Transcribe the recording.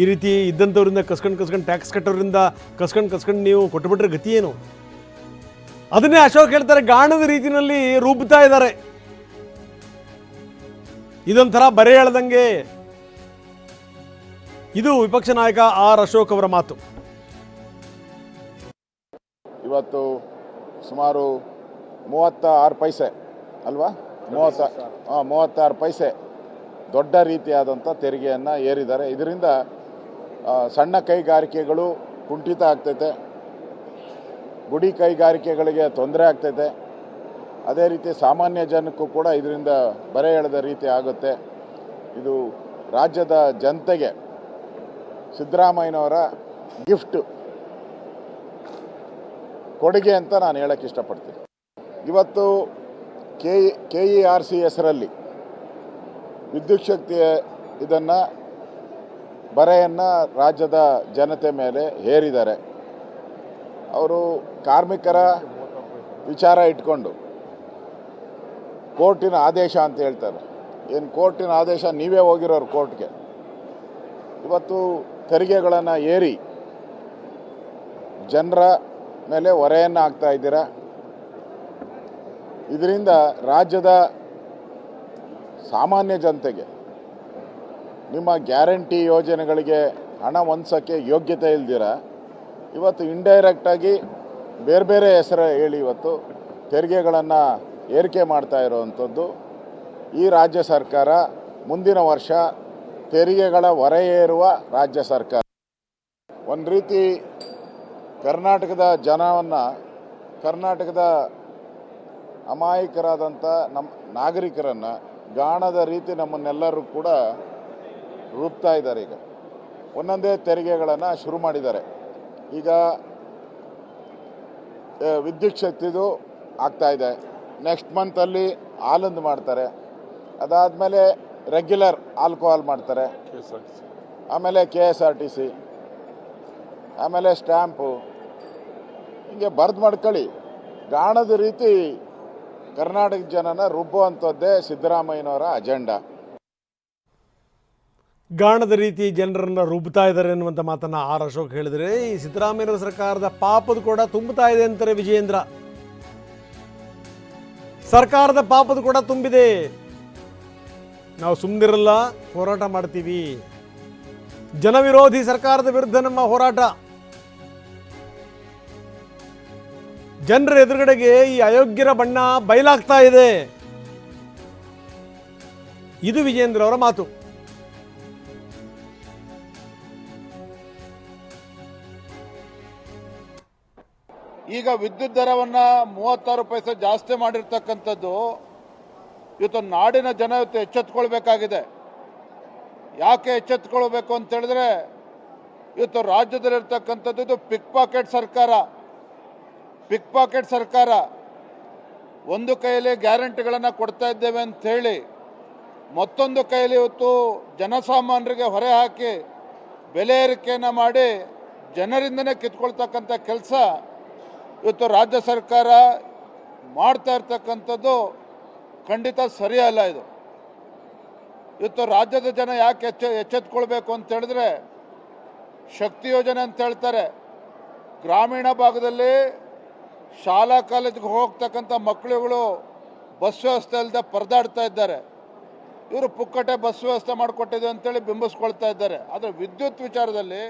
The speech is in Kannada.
ಈ ರೀತಿ ಇದ್ದಂಥವ್ರಿಂದ ಕಸ್ಕೊಂಡು ಕಸ್ಕೊಂಡು ಟ್ಯಾಕ್ಸ್ ಕಟ್ಟೋರಿಂದ ಕಸ್ಕೊಂಡು ಕಸ್ಕೊಂಡು ನೀವು ಕೊಟ್ಟುಬಿಟ್ರೆ ಗತಿ ಏನು? ಅದನ್ನೇ ಅಶೋಕ್ ಹೇಳ್ತಾರೆ, ಗಾಣದ ರೀತಿಯಲ್ಲಿ ರೂಬ್ತಾ ಇದ್ದಾರೆ. ಇದೊಂಥರ ಬರೆ ಹೇಳ್ದಂಗೆ ಇದು ವಿಪಕ್ಷ ನಾಯಕ ಆರ್ ಅಶೋಕ್ ಅವರ ಮಾತು. ಇವತ್ತು ಸುಮಾರು ಮೂವತ್ತ ಆರು ಪೈಸೆ, ಅಲ್ವಾ? ಮೂವತ್ತ ಹಾಂ ಮೂವತ್ತಾರು ಪೈಸೆ ದೊಡ್ಡ ರೀತಿಯಾದಂಥ ತೆರಿಗೆಯನ್ನು ಏರಿದ್ದಾರೆ. ಇದರಿಂದ ಸಣ್ಣ ಕೈಗಾರಿಕೆಗಳು ಕುಂಠಿತ ಆಗ್ತೈತೆ. ಗುಡಿ ಕೈಗಾರಿಕೆಗಳಿಗೆ ತೊಂದರೆ ಆಗ್ತೈತೆ. ಅದೇ ರೀತಿ ಸಾಮಾನ್ಯ ಜನಕ್ಕೂ ಕೂಡ ಇದರಿಂದ ಬರೆ ಎಳೆದ ರೀತಿ ಆಗುತ್ತೆ. ಇದು ರಾಜ್ಯದ ಜನತೆಗೆ ಸಿದ್ದರಾಮಯ್ಯನವರ ಗಿಫ್ಟ್. ಕೊಡುಗೆ ಅಂತ ನಾನು ಹೇಳಕ್ಕೆ ಇಷ್ಟಪಡ್ತೀನಿ. ಇವತ್ತು K K E R C ಹೆಸರಲ್ಲಿ ವಿದ್ಯುತ್ ಶಕ್ತಿಯ ಇದನ್ನು ಬರೆಯನ್ನು ರಾಜ್ಯದ ಜನತೆ ಮೇಲೆ ಹೇರಿದ್ದಾರೆ. ಅವರು ಕಾರ್ಮಿಕರ ವಿಚಾರ ಇಟ್ಕೊಂಡು ಕೋರ್ಟಿನ ಆದೇಶ ಅಂತ ಹೇಳ್ತಾರೆ. ಏನು ಕೋರ್ಟಿನ ಆದೇಶ, ನೀವೇ ಹೋಗಿರೋರು ಕೋರ್ಟ್ಗೆ. ಇವತ್ತು ತೆರಿಗೆಗಳನ್ನು ಏರಿ ಜನರ ಮೇಲೆ ಹೊರೆಯನ್ನು ಹಾಕ್ತಾ ಇದ್ದೀರಾ? ಇದರಿಂದ ರಾಜ್ಯದ ಸಾಮಾನ್ಯ ಜನತೆಗೆ ನಿಮ್ಮ ಗ್ಯಾರಂಟಿ ಯೋಜನೆಗಳಿಗೆ ಹಣ ಹೊಂದ್ಸೋಕ್ಕೆ ಯೋಗ್ಯತೆ ಇಲ್ದಿರ, ಇವತ್ತು ಇಂಡೈರೆಕ್ಟಾಗಿ ಬೇರೆ ಬೇರೆ ಹೆಸರು ಹೇಳಿ ಇವತ್ತು ತೆರಿಗೆಗಳನ್ನು ಏರಿಕೆ ಮಾಡ್ತಾ ಇರೋವಂಥದ್ದು. ಈ ರಾಜ್ಯ ಸರ್ಕಾರ ಮುಂದಿನ ವರ್ಷ ತೆರಿಗೆಗಳ ಹೊರೆಯೇರುವ ರಾಜ್ಯ ಸರ್ಕಾರ. ಒಂದು ರೀತಿ ಕರ್ನಾಟಕದ ಜನವನ್ನು, ಕರ್ನಾಟಕದ ಅಮಾಯಕರಾದಂಥ ನಮ್ಮ ನಾಗರಿಕರನ್ನು, ಗಾಣದ ರೀತಿ ನಮ್ಮನ್ನೆಲ್ಲರೂ ಕೂಡ ರೂಪ್ತಾ ಇದ್ದಾರೆ ಈಗ. ಒಂದೊಂದೇ ತೆರಿಗೆಗಳನ್ನು ಶುರು ಮಾಡಿದ್ದಾರೆ. ಈಗ ವಿದ್ಯುತ್ ಶಕ್ತಿದು ಇದೆ. ನೆಕ್ಸ್ಟ್ ಮಂತಲ್ಲಿ ಹಾಲಂದು ಮಾಡ್ತಾರೆ. ಅದಾದಮೇಲೆ ರೆಗ್ಯುಲರ್ ಆಲ್ಕೋಹಾಲ್ ಮಾಡ್ತಾರೆ. ಆಮೇಲೆ K S R T C ಆಮೇಲೆ ಸ್ಟ್ಯಾಂಪು ಹಿಂಗೆ ಬರ್ದು ಮಾಡ್ಕೊಳ್ಳಿ. ಗಾಣದ ರೀತಿ ಕರ್ನಾಟಕ ಜನನ ರುಬ್ಬುವಂಥದ್ದೇ ಸಿದ್ದರಾಮಯ್ಯನವರ ಅಜೆಂಡಾ ಗಾಣದ ರೀತಿ ಜನರನ್ನು ರುಬ್ತಾ ಇದ್ದಾರೆ ಅನ್ನುವಂಥ ಮಾತನ್ನ ಆರ್ ಅಶೋಕ್ ಹೇಳಿದರೆ, ಈ ಸಿದ್ದರಾಮಯ್ಯ ಸರ್ಕಾರದ ಪಾಪದ ಕೂಡ ತುಂಬುತ್ತಾ ಇದೆ ಅಂತಾರೆ ವಿಜಯೇಂದ್ರ. ಸರ್ಕಾರದ ಪಾಪದ ಕೂಡ ತುಂಬಿದೆ. ನಾವು ಸುಮ್ಮನಿರಲ್ಲ ಹೋರಾಟ ಮಾಡ್ತೀವಿ. ಜನವಿರೋಧಿ ಸರ್ಕಾರದ ವಿರುದ್ಧ ನಮ್ಮ ಹೋರಾಟ. ಜನರ ಎದುರುಗಡೆಗೆ ಈ ಅಯೋಗ್ಯರ ಬಣ್ಣ ಬಯಲಾಗ್ತಾ ಇದೆ. ಇದು ವಿಜೇಂದ್ರ ಅವರ ಮಾತು. ಈಗ ವಿದ್ಯುತ್ ದರವನ್ನ ಮೂವತ್ತಾರು ಪೈಸೆ ಜಾಸ್ತಿ ಮಾಡಿರ್ತಕ್ಕಂಥದ್ದು ಇವತ್ತು ನಾಡಿನ ಜನ ಇವತ್ತು ಎಚ್ಚೆತ್ಕೊಳ್ಬೇಕಾಗಿದೆ. ಯಾಕೆ ಎಚ್ಚೆತ್ಕೊಳ್ಬೇಕು ಅಂತ ಹೇಳಿದ್ರೆ ಇವತ್ತು ರಾಜ್ಯದಲ್ಲಿರ್ತಕ್ಕಂಥದ್ದು ಇದು ಪಿಕ್ ಪಾಕೆಟ್ ಸರ್ಕಾರ. ಪಿಕ್ ಪಾಕೆಟ್ ಸರ್ಕಾರ. ಒಂದು ಕೈಯಲ್ಲಿ ಗ್ಯಾರಂಟಿಗಳನ್ನು ಕೊಡ್ತಾ ಇದ್ದೇವೆ ಅಂತ ಹೇಳಿ ಮತ್ತೊಂದು ಕೈಯಲ್ಲಿ ಇವತ್ತು ಜನಸಾಮಾನ್ಯರಿಗೆ ಹೊರೆ ಹಾಕಿ ಬೆಲೆ ಏರಿಕೆಯನ್ನು ಮಾಡಿ ಜನರಿಂದನೇ ಕಿತ್ಕೊಳ್ತಕ್ಕಂಥ ಕೆಲಸ ಇವತ್ತು ರಾಜ್ಯ ಸರ್ಕಾರ ಮಾಡ್ತಾ ಇರ್ತಕ್ಕಂಥದ್ದು ಖಂಡಿತ ಸರಿಯಲ್ಲ ಇದು. ಇವತ್ತು ರಾಜ್ಯದ ಜನ ಯಾಕೆ ಎಚ್ಚ, ಎಚ್ಚೆತ್ಕೊಳ್ಬೇಕು ಅಂತ ಹೇಳಿದ್ರೆ ಶಕ್ತಿ ಯೋಜನೆ ಅಂತ ಹೇಳ್ತಾರೆ. ಗ್ರಾಮೀಣ ಭಾಗದಲ್ಲಿ ಶಾಲಾ ಕಾಲೇಜಿಗೆ ಹೋಗ್ತಕ್ಕಂಥ ಮಕ್ಕಳುಗಳು ಬಸ್ ವ್ಯವಸ್ಥೆ ಇಲ್ಲದೆ ಪರದಾಡ್ತಾ ಇದ್ದಾರೆ. ಇವರು ಪುಕ್ಕಟೆ ಬಸ್ ವ್ಯವಸ್ಥೆ ಮಾಡಿಕೊಟ್ಟಿದೆ ಅಂತೇಳಿ ಬಿಂಬಿಸ್ಕೊಳ್ತಾ ಇದ್ದಾರೆ. ಆದರೆ ವಿದ್ಯುತ್ ವಿಚಾರದಲ್ಲಿ